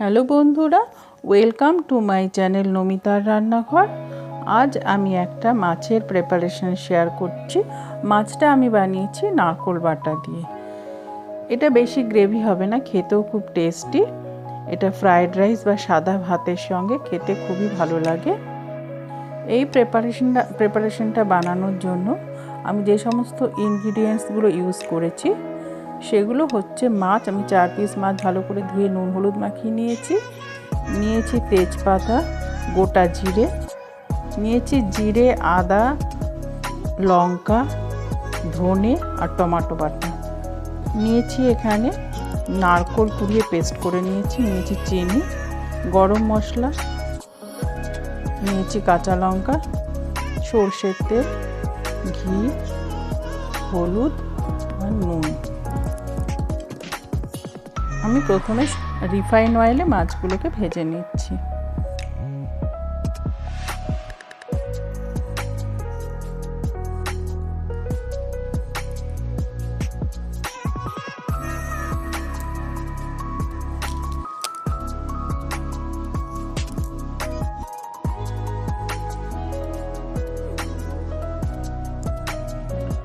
Hello বন্ধুরা welcome to my channel নমিতার রান্নাঘর। আজ আমি একটা মাছের প্রেপারেশন শেয়ার করছি। মাছটা আমি বানিয়েছি নারকোল বাটা দিয়ে। এটা বেশি গ্রেভি হবে না, খেতেও খুব টেস্টি এটা ফ্রায়েড রাইস বা সাদা ভাতের সঙ্গে খেতে খুবই ভালো লাগে। এই প্রেপারেশনটা প্রেপারেশনটা বানানোর জন্য আমি যে সমস্ত ইনগ্রিডিয়েন্টসগুলো ইউজ করেছি সেগুলো হচ্ছে মাছ, আমি চার পিস মাছ ভালো করে ধুয়ে নুন, হলুদ মাখিয়ে নিয়েছি। নিয়েছি তেজপাতা, গোটা জিরে। নিয়েছি জিরে, আদা, লঙ্কা, ধনে আর টমাটো বাটা। নিয়েছি এখানে নারকোল কুড়িয়ে পেস্ট করে নিয়েছি নিয়েছি চিনি, গরম মশলা, নিয়েছি কাঁচা লঙ্কা, সর্ষের তেল, ঘি, হলুদ আর নুন। আমি প্রথমে রিফাইন অয়েলে মাছগুলোকে ভেজে নিচ্ছি।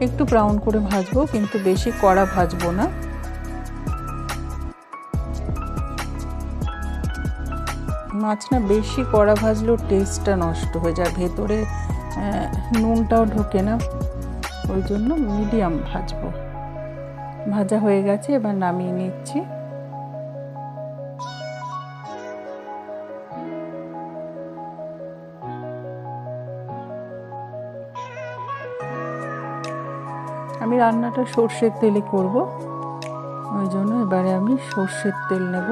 একটু ব্রাউন করে ভাজবো, কিন্তু বেশি কড়া ভাজবো না। মাছ না বেশি কড়া ভাজলেও টেস্টটা নষ্ট হয়ে যায়। ভেতরে নুনটাও ঢোকে না। ওই জন্য মিডিয়াম ভাজবো। ভাজা হয়ে গেছে, এবার নামিয়ে নিচ্ছি। আমি রান্নাটা সর্ষের তেলে করব। ওই জন্য এবারে আমি সর্ষের তেল নেব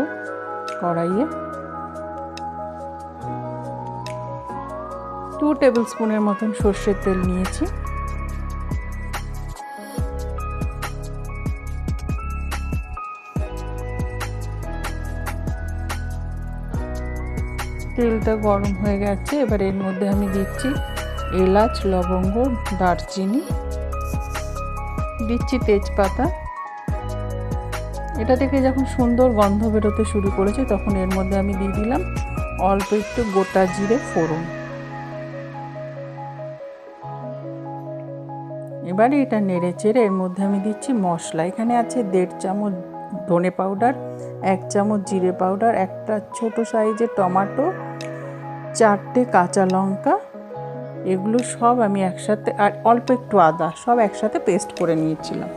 কড়াইয়ে। টু টেবিল স্পুনের মতন সর্ষের তেল নিয়েছি। তেলটা গরম হয়ে গেছে, এবার এর মধ্যে আমি দিচ্ছি এলাচ, লবঙ্গ, দারচিনি, দিচ্ছি তেজপাতা। এটা থেকে যখন সুন্দর গন্ধ বেরোতে শুরু করেছে, তখন এর মধ্যে আমি দিয়ে দিলাম অল্প একটু গোটা জিরে ফোড়ন। এবারে এটা নেড়ে চেড়ে এর মধ্যে আমি দিচ্ছি মশলা। এখানে আছে দেড় চামচ ধনে পাউডার, এক চামচ জিরে পাউডার, একটা ছোট সাইজের টমাটো, চারটে কাঁচা লঙ্কা। এগুলো সব আমি একসাথে আর অল্প একটু আদা, সব একসাথে পেস্ট করে নিয়েছিলাম।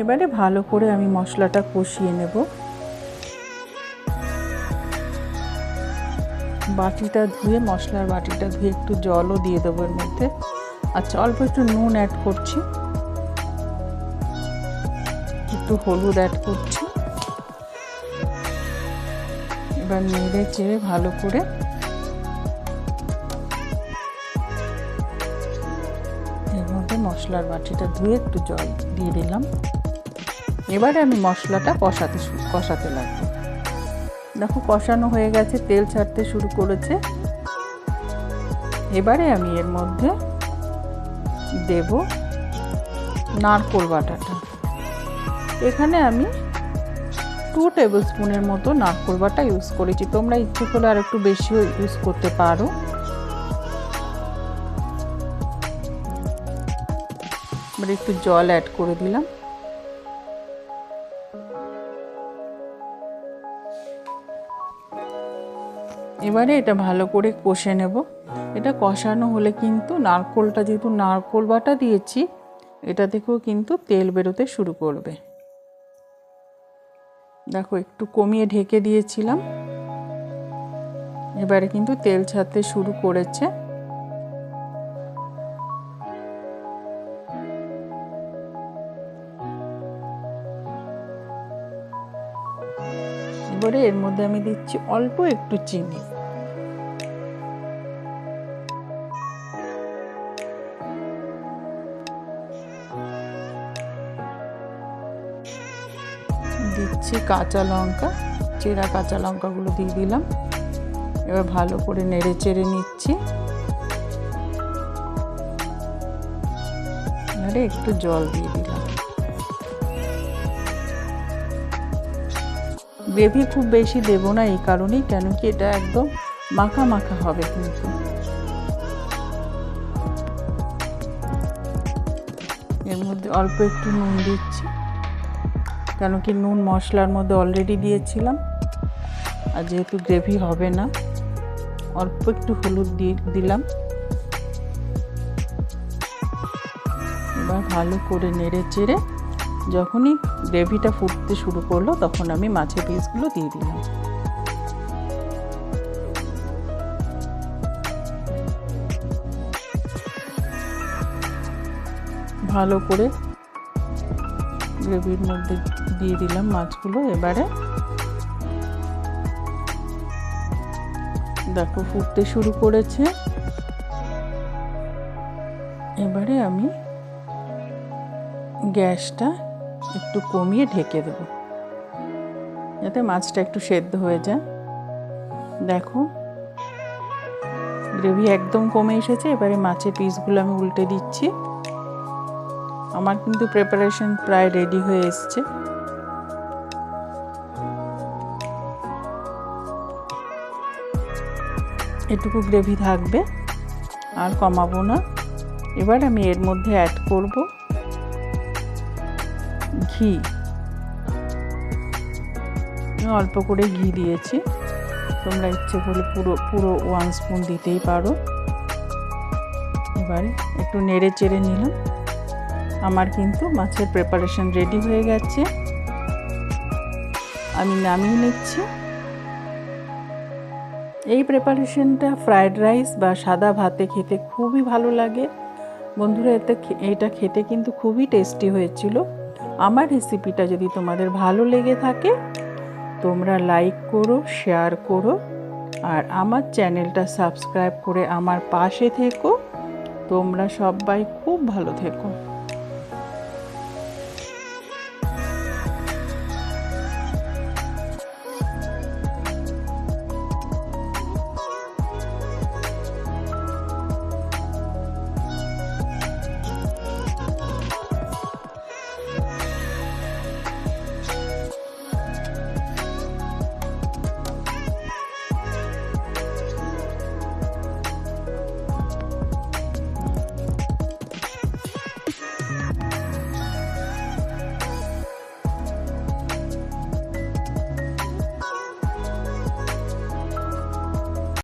এবারে ভালো করে আমি মশলাটা কষিয়ে নেব। বাটিটা ধুয়ে, মশলার বাটিটা ধুয়ে একটু জলও দিয়ে দেবো এর মধ্যে। আচ্ছা অল্প একটু নুন অ্যাড করছি। একটু হলুদ অ্যাড করছি। এবার নেড়ে চেড়ে ভালো করে এর মধ্যে মশলার বাটিটা ধুয়ে একটু জল দিয়ে দিলাম। এবারে আমি মশলাটা কষাতে কষাতে লাগবো। দেখো, কষানো হয়ে গেছে, তেল ছাড়তে শুরু করেছে। এবারে আমি এর মধ্যে দেব নারকোল বাটাটা। এখানে আমি টু টেবিল স্পুনের মতো নারকোল বাটা ইউজ করেছি। তোমরা ইচ্ছে করলে আর একটু বেশিও ইউজ করতে পারো। এবার একটু জল অ্যাড করে দিলাম। এবারে এটা ভালো করে কষে নেব। এটা কষানো হলে কিন্তু নারকোলটা যেহেতু নারকোল বাটা দিয়েছি, এটা থেকেও কিন্তু তেল বেরোতে শুরু করবে। দেখো, একটু কমিয়ে ঢেকে দিয়েছিলাম। এবারে কিন্তু তেল ছাড়তে শুরু করেছে। এবারে এর মধ্যে আমি দিচ্ছি অল্প একটু চিনি। দিচ্ছি কাঁচা লঙ্কা, চেরা কাঁচা লঙ্কাগুলো দিয়ে দিলাম। এবার ভালো করে নেড়ে চেড়ে নিচ্ছি। এবারে একটু জল দিয়ে দিলাম। গ্রেভি খুব বেশি দেবো না এই কারণেই, কেন কি এটা একদম মাখা মাখা হবে কিন্তু। এর মধ্যে অল্প একটু নুন দিচ্ছি। কেন কি নুন মশলার মধ্যে অলরেডি দিয়েছিলাম। আর যেহেতু গ্রেভি হবে না, অল্প একটু হলুদ দিয়ে দিলাম। এবার ভালো করে নেড়ে চেড়ে যখনই গ্রেভিটা ফুটতে শুরু করল, তখন আমি মাছের পিসগুলো দিয়ে দিলাম। ভালো করে গ্রেভির মধ্যে দিয়ে দিলাম মাছগুলো এবারে। দেখো ফুটতে শুরু করেছে। এবারে আমি গ্যাসটা একটু কমিয়ে ঢেকে দেবো, যাতে মাছটা একটু সেদ্ধ হয়ে যায়। দেখো, গ্রেভি একদম কমে এসেছে, এবারে মাছের পিসগুলো আমি উল্টে দিচ্ছি। আমার কিন্তু প্রিপারেশন প্রায় রেডি হয়ে এসছে। এটুকু গ্রেভি থাকবে, আর কমাবো না। এবার আমি এর মধ্যে অ্যাড করব ঘি। অল্প করে ঘি দিয়েছি। তোমরা ইচ্ছে করলে পুরো পুরো ওয়ান স্পুন দিতেই পারো। এবার একটু নেড়ে চেড়ে নিলাম। আমার কিন্তু মাছের প্রিপারেশন রেডি হয়ে গেছে। আমি নামিয়ে নিচ্ছি। এই প্রিপারেশনটা ফ্রায়েড রাইস বা সাদা ভাতে খেতে খুবই ভালো লাগে। বন্ধুরা, এতে এটা খেতে কিন্তু খুবই টেস্টি হয়েছিল। আমার রেসিপিটা যদি তোমাদের ভালো লেগে থাকে, তোমরা লাইক করো শেয়ার করো, আর আমার চ্যানেলটা সাবস্ক্রাইব করে আমার পাশে থেকো। তোমরা সবাই খুব ভালো থেকো।